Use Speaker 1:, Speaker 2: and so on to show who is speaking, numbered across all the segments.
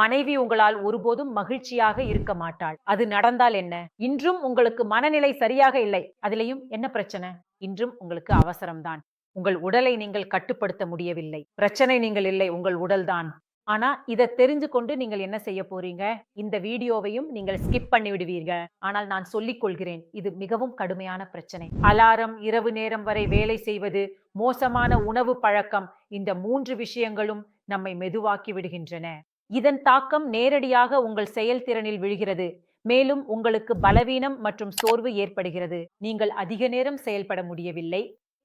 Speaker 1: மனைவி உங்களால் ஒருபோதும் மகிழ்ச்சியாக இருக்க மாட்டாள். அது நடந்தால் என்ன? இன்றும் உங்களுக்கு மனநிலை சரியாக இல்லை. அதிலையும் என்ன பிரச்சனை? இன்றும் உங்களுக்கு அவசரம்தான். உங்கள் உடலை நீங்கள் கட்டுப்படுத்த முடியவில்லை. பிரச்சனை நீங்கள் இல்லை உங்கள் உடல்தான் ஆனா இதை தெரிஞ்சு கொண்டு நீங்கள் என்ன செய்ய போறீங்க? இந்த வீடியோவையும் நீங்கள் ஸ்கிப் பண்ணி விடுவீர்கள் ஆனால் நான் சொல்லிக் கொள்கிறேன் இது மிகவும் கடுமையான பிரச்சனை. அலாரம் இரவு நேரம் வரை வேலை செய்வது மோசமான உணவு பழக்கம். இந்த மூன்று விஷயங்களும் நம்மை மெதுவாக்கி விடுகின்றன. இதன் தாக்கம் நேரடியாக உங்கள் செயல்திறனில் விழுகிறது. மேலும் உங்களுக்கு பலவீனம் மற்றும் சோர்வு ஏற்படுகிறது. நீங்கள் அதிக நேரம் செயல்பட முடியவில்லை.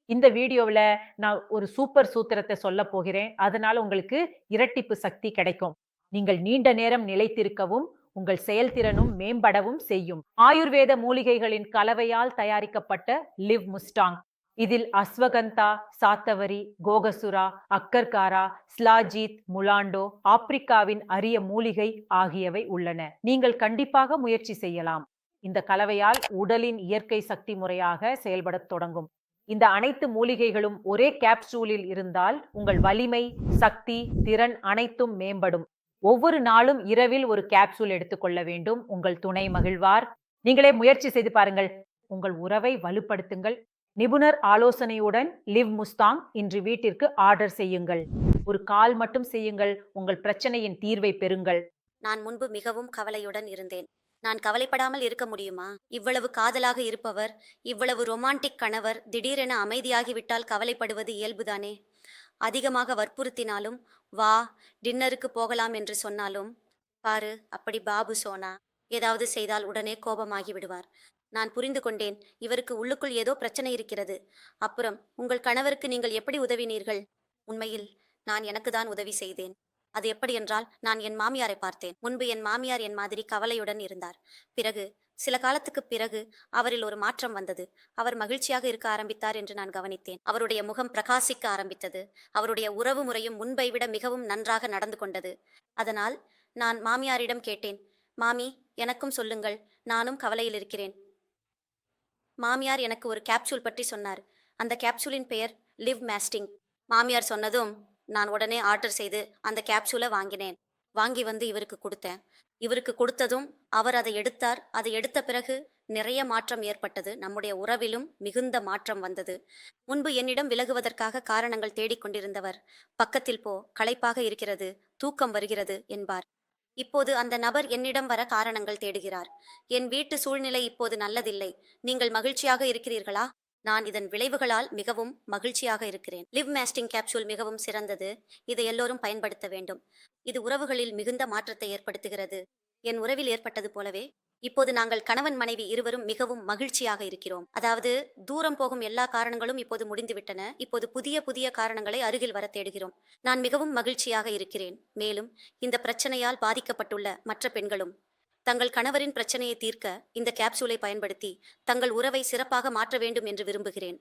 Speaker 1: இந்த வீடியோவில் நான் ஒரு சூப்பர் சூத்திரத்தை சொல்ல போகிறேன். அதனால் உங்களுக்கு இரட்டிப்பு சக்தி கிடைக்கும். நீங்கள் நீண்ட நேரம் நிலைத்திருக்கவும் உங்கள் செயல்திறனும் மேம்படவும் செய்யும். ஆயுர்வேத மூலிகைகளின் கலவையால் தயாரிக்கப்பட்ட லிவ் முஸ்டாங் இதில் அஸ்வகந்தா சாத்தவரி கோகசுரா அக்கர்காரா ஸ்லாஜீத் முலாண்டோ ஆப்பிரிக்காவின் அரிய மூலிகை ஆகியவை உள்ளன. நீங்கள் கண்டிப்பாக முயற்சி செய்யலாம். இந்த கலவையால் உடலின் இயற்கை சக்தி முறையாக செயல்படத் தொடங்கும். இந்த அனைத்து மூலிகைகளும் ஒரே கேப்சூலில் இருந்தால் உங்கள் வலிமை சக்தி திறன் அனைத்தும் மேம்படும். ஒவ்வொரு நாளும் இரவில் ஒரு கேப்சூல் எடுத்துக்கொள்ள வேண்டும். உங்கள் துணை மகிழ்வார். நீங்களே முயற்சி செய்து பாருங்கள். உங்கள் உறவை வலுப்படுத்துங்கள். நிபுணர் ஆலோசனையுடன் லிவ் முஸ்தாங் இன்று வீட்டிற்கு ஆர்டர் செய்யுங்கள். ஒரு கால் மட்டும் செய்யுங்கள். உங்கள் பிரச்சனையின் தீர்வை பெறுங்கள்.
Speaker 2: நான் முன்பு மிகவும் கவலையுடன் இருந்தேன். நான் கவலைப்படாமல் இருக்க முடியுமா? இவ்வளவு காதலாக இருப்பவர் இவ்வளவு ரொமான்டிக் கணவர் திடீரென அமைதியாகிவிட்டால் கவலைப்படுவது இயல்புதானே? அதிகமாக வற்புறுத்தினாலும் வா டின்னருக்கு போகலாம் என்று சொன்னாலும் பாரு அப்படி பாபு சோனா ஏதாவது செய்தால் உடனே கோபமாகி விடுவார். நான் புரிந்து கொண்டேன். இவருக்கு உள்ளுக்குள் ஏதோ பிரச்சனை இருக்கிறது. அப்புறம் உங்கள் கணவருக்கு நீங்கள் எப்படி உதவினீர்கள்? உண்மையில் நான் எனக்கு தான் உதவி செய்தேன். அது எப்படி என்றால் நான் என் மாமியாரை பார்த்தேன். முன்பு என் மாமியார் என் மாதிரி கவலையுடன் இருந்தார். பிறகு சில காலத்துக்கு பிறகு அவரில் ஒரு மாற்றம் வந்தது. அவர் மகிழ்ச்சியாக இருக்க ஆரம்பித்தார் என்று நான் கவனித்தேன். அவருடைய முகம் பிரகாசிக்க ஆரம்பித்தது. அவருடைய உறவு முறையும் முன்பை விட மிகவும் நன்றாக நடந்து கொண்டது. அதனால் நான் மாமியாரிடம் கேட்டேன். மாமி எனக்கும் சொல்லுங்கள். நானும் கவலையில் இருக்கிறேன். மாமியார் எனக்கு ஒரு கேப்சூல் பற்றி சொன்னார். அந்த கேப்சூலின் பெயர் லிவ் மேஸ்டிங் மாமியார் சொன்னதும் நான் உடனே ஆர்டர் செய்து அந்த கேப்சூலை வாங்கினேன். வாங்கி வந்து இவருக்கு கொடுத்தேன். இவருக்கு கொடுத்ததும் அவர் அதை எடுத்தார். அதை எடுத்த பிறகு நிறைய மாற்றம் ஏற்பட்டது. நம்முடைய உறவிலும் மிகுந்த மாற்றம் வந்தது. முன்பு என்னிடம் விலகுவதற்காக காரணங்கள் தேடிக்கொண்டிருந்தவர் பக்கத்தில் போ களைப்பாக இருக்கிறது தூக்கம் வருகிறது என்பார். இப்போது அந்த நபர் என்னிடம் வர காரணங்கள் தேடுகிறார். என் வீட்டு சூழ்நிலை இப்போது நல்லதில்லை. நீங்கள் மகிழ்ச்சியாக இருக்கிறீர்களா? நான் இதன் விளைவுகளால் மிகவும் மகிழ்ச்சியாக இருக்கிறேன். லிவ் மேஸ்டிங் கேப்சூல் மிகவும் சிறந்தது. இதை எல்லோரும் பயன்படுத்த வேண்டும். இது உறவுகளில் மிகுந்த மாற்றத்தை ஏற்படுத்துகிறது. என் உறவில் ஏற்பட்டது போலவே இப்போது நாங்கள் கணவன் மனைவி இருவரும் மிகவும் மகிழ்ச்சியாக இருக்கிறோம். அதாவது தூரம் போகும் எல்லா காரணங்களும் இப்போது முடிந்துவிட்டன. இப்போது புதிய புதிய காரணங்களை அருகில் வர தேடுகிறோம். நான் மிகவும் மகிழ்ச்சியாக இருக்கிறேன். மேலும் இந்த பிரச்சனையால் பாதிக்கப்பட்டுள்ள மற்ற பெண்களும் தங்கள் கணவரின் பிரச்சனையை தீர்க்க இந்த கேப்சூலை பயன்படுத்தி தங்கள் உறவை சிறப்பாக மாற்ற வேண்டும் என்று விரும்புகிறேன்.